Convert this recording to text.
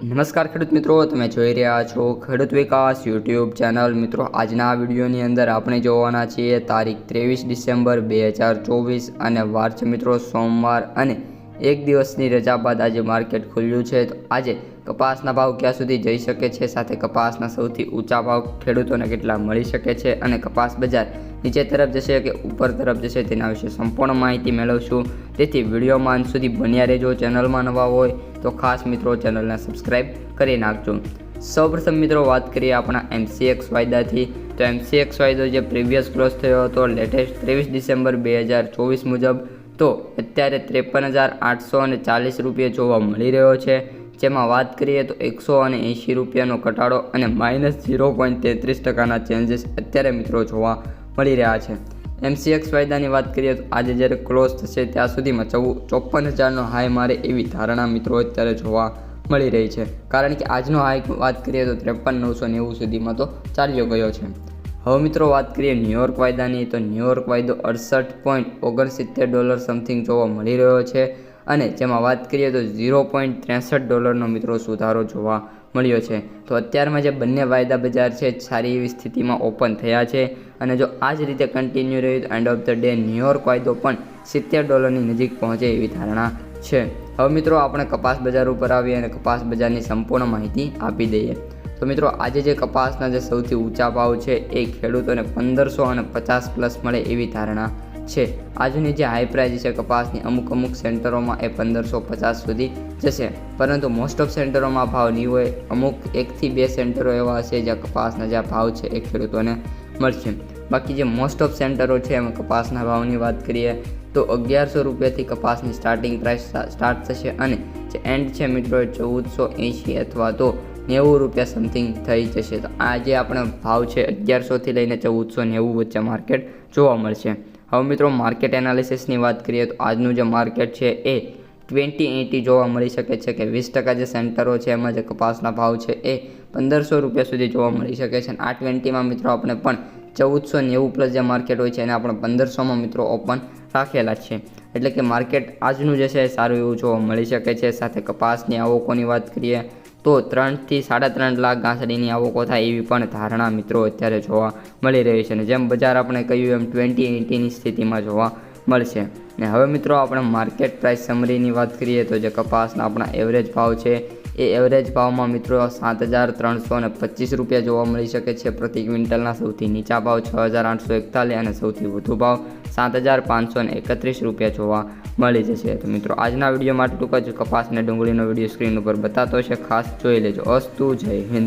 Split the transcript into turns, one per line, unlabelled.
નમસ્કાર ખેડૂત મિત્રો, તમે જોઈ રહ્યા છો ખેડૂત વિકાસ યુટ્યુબ ચેનલ. મિત્રો, આજના વિડીયોની અંદર આપણે જોવાના છીએ તારીખ ત્રેવીસ ડિસેમ્બર બે હજાર ચોવીસ અને વાર છે મિત્રો, સોમવાર અને એક દિવસની રજા બાદ આજે માર્કેટ ખુલ્યું છે. તો આજે કપાસના ભાવ ક્યાં સુધી જઈ શકે છે? સાથે કપાસના સૌથી ઊંચા ભાવ ખેડૂતોને કેટલા મળી શકે છે? અને કપાસ બજાર નીચે તરફ જશે કે ઉપર તરફ જશે તેના વિશે સંપૂર્ણ માહિતી મેળવશું. તેથી વિડીયોમાં અંત સુધી બન્યા રહેજો. ચેનલમાં નવા હોય તો ખાસ મિત્રો ચેનલને સબસ્ક્રાઈબ કરી નાખજો. સૌપ્રથમ મિત્રો વાત કરીએ આપણા એમસીએક્સ વાયદાથી. તો એમસીએક્સ વાયદો જે પ્રીવિયસ ક્લોઝ થયો હતો લેટેસ્ટ ત્રેવીસ ડિસેમ્બર બે હજાર ચોવીસ મુજબ, તો અત્યારે ત્રેપન હજાર આઠસો અને ચાલીસ રૂપિયા જોવા મળી રહ્યો છે. જેમાં વાત કરીએ તો એકસો અને એંશી રૂપિયાનો ઘટાડો અને માઇનસ ઝીરો પોઈન્ટ તેત્રીસ ટકાના ચેન્જીસ અત્યારે મિત્રો જોવા મળી રહ્યા છે. એમસીએક્સ વાયદાની વાત કરીએ તો આજે જ્યારે ક્લોઝ થશે ત્યાં સુધીમાં ચૌ ચોપન હજારનો હાઈ મારે એવી ધારણા મિત્રો અત્યારે જોવા મળી રહી છે. કારણ કે આજનો હાઈ વાત કરીએ તો ત્રેપન નવસો નેવું સુધીમાં તો ચાલ્યો ગયો છે. હવે મિત્રો વાત કરીએ ન્યુયોર્ક વાયદાની તો ન્યુયોર્ક વાયદો અડસઠ પોઈન્ટ ઓગણસિત્તેર ડોલર સમથિંગ જોવા મળી રહ્યો છે. અને જેમાં વાત કરીએ તો ઝીરો પોઈન્ટ ત્રેસઠ ડોલરનો મિત્રો સુધારો જોવા મળ્યો છે. તો અત્યારમાં જે બંને વાયદા બજાર છે, સારી એવી સ્થિતિમાં ઓપન થયા છે અને જો આ જ રીતે કન્ટિન્યુ રહ્યું, તો end of the day New York વાયદો પણ સિત્તેર ડોલરની નજીક પહોંચે એવી ધારણા છે. હવે મિત્રો આપણે કપાસ બજાર ઉપર આવીએ અને કપાસ બજારની સંપૂર્ણ માહિતી આપી દઈએ. તો મિત્રો આજે જે કપાસના જે સૌથી ઊંચા ભાવ છે, એ ખેડૂતોને પંદરસો અને પચાસ પ્લસ મળે એવી ધારણા છે. આજની જે હાઈ પ્રાઇઝ છે કપાસની અમુક અમુક સેન્ટરોમાં એ પંદરસો પચાસ સુધી જશે. પરંતુ મોસ્ટ ઓફ સેન્ટરોમાં ભાવ નહીં હોય, અમુક એકથી બે સેન્ટરો એવા હશે જ્યાં કપાસના જે ભાવ છે એ ખેડૂતોને મળશે. બાકી જે મોસ્ટ ઓફ સેન્ટરો છે એમાં કપાસના ભાવની વાત કરીએ તો અગિયારસો રૂપિયાથી કપાસની સ્ટાર્ટિંગ પ્રાઇસ સ્ટાર્ટ થશે અને જે એન્ડ છે મિત્રો ચૌદસો એંશી અથવા તો નેવું રૂપિયા સમથિંગ થઈ જશે. તો આ જે આપણો ભાવ છે અગિયારસોથી લઈને ચૌદસો નેવું વચ્ચે માર્કેટ જોવા મળશે. હવે મિત્રો માર્કેટ એનાલિસિસની વાત કરીએ તો આજનું જે માર્કેટ છે એ ટ્વેન્ટી એટી જોવા મળી શકે છે કે વીસ ટકા જે સેન્ટરો છે એમાં જે કપાસના ભાવ છે એ પંદરસો રૂપિયા સુધી જોવા મળી શકે છે. અને આ ટ્વેન્ટીમાં મિત્રો આપણે પણ ચૌદસો નેવું પ્લસ જે માર્કેટ હોય છે એને આપણે પંદરસોમાં મિત્રો ઓપન રાખેલા છે. એટલે કે માર્કેટ આજનું જે છે સારું એવું જોવા મળી શકે છે. સાથે કપાસની આવકોની વાત કરીએ તો ત્રણથી સાડા ત્રણ લાખ ઘાસડીની આવકો થાય એવી પણ ધારણા મિત્રો અત્યારે જોવા મળી રહી છે અને જેમ બજાર આપણે કહ્યું એમ ટ્વેન્ટી એટીની સ્થિતિમાં જોવા મળશે. ને હવે મિત્રો આપણે માર્કેટ પ્રાઇસ સમરીની વાત કરીએ તો જે કપાસના આપણા એવરેજ ભાવ છે એ એવરેજ ભાવમાં મિત્રો સાત હજાર ત્રણસો અને પચીસ રૂપિયા જોવા મળી શકે છે. પ્રતિ ક્વિન્ટલના સૌથી નીચા ભાવ છ હજાર આઠસો એકતાલીસ અને સૌથી વધુ ભાવ સાત હજાર પાંચસો ને એકત્રીસ રૂપિયા જોવા મળી જશે. તો મિત્રો, આજના વીડિયો માટે ટૂંક જ. કપાસ અને ડુંગળીનો વીડિયો સ્ક્રીન ઉપર બતાતો છે ખાસ જોઈ લેજો. અસ્તુ જય હિન્દ.